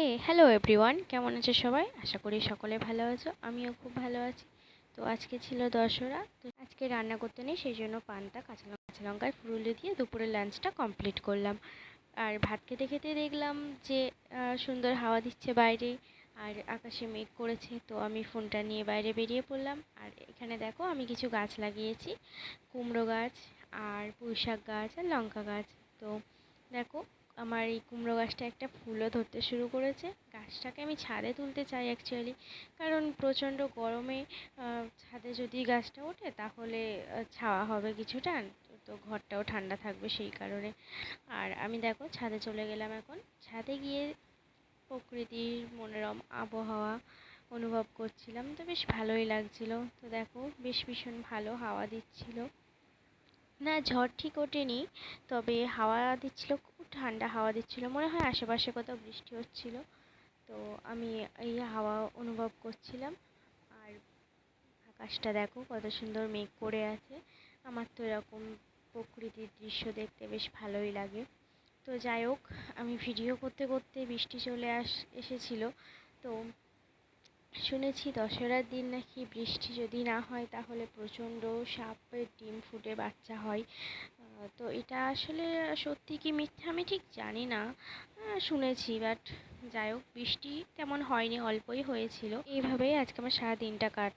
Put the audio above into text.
হে hello everyone কেমন আছে সবাই? আশা করি সকলে ভালো আছো, আমিও খুব ভালো আছি। তো আজকে ছিল দশরা তো আজকে রান্না করতে নেই, সেই জন্য পান্তা, কাঁচা লঙ্কা, কাঁচা লঙ্কার ফুরুলি দিয়ে দুপুরে লাঞ্চটা কমপ্লিট করলাম। আর ভাত খেতে খেতে দেখলাম যে সুন্দর হাওয়া দিচ্ছে বাইরে, আর আকাশে মেঘ করেছে, তো আমি ফোনটা নিয়ে বাইরে বেরিয়ে পড়লাম। আর এখানে দেখো, আমি কিছু গাছ লাগিয়েছি, কুমড়ো গাছ, আর পুঁই শাক গাছ, আর লঙ্কা গাছ। তো দেখো আমার এই কুমড়ো গাছটা একটা ফুলও ধরতে শুরু করেছে। গাছটাকে আমি ছাদে তুলতে চাই অ্যাকচুয়ালি কারণ প্রচণ্ড গরমে ছাদে যদি গাছটা ওঠে তাহলে ছাওয়া হবে কিছুটা, তো ঘরটাও ঠান্ডা থাকবে সেই কারণে। আর আমি দেখো, ছাদে চলে গেলাম এখন। ছাদে গিয়ে প্রকৃতির মনোরম আবহাওয়া অনুভব করছিলাম, তো বেশ ভালোই লাগছিল। তো দেখো, বেশ ভীষণ ভালো হাওয়া দিচ্ছিল। না, ঝড় ঠিক ওঠেনি, তবে হাওয়া দিচ্ছিল ঠান্ডা হাওয়া দিচ্ছিল। মনে হয় আশেপাশে কোথাও বৃষ্টি হচ্ছিল। তো আমি এই হাওয়া অনুভব করছিলাম। আর আকাশটা দেখো, কত সুন্দর মেঘ করে আছে। আমার তো এরকম প্রকৃতির দৃশ্য দেখতে বেশ ভালোই লাগে। তো যাই হোক, আমি ভিডিও করতে করতে বৃষ্টি চলে আস, এসেছিল। তো শুনেছি দশরার দিন নাকি বৃষ্টি যদি না হয়, তাহলে প্রচণ্ড সাপের ডিম ফুটে বাচ্চা হয়। তো এটা আসলে সত্যি কি মিথ্যা? আমি ঠিক জানি না। শুনেছি বাট যাই হোক, বৃষ্টি তেমন হয়নি, অল্পই হয়েছিল। এইভাবেই আজকে আমার সারা দিনটা কাট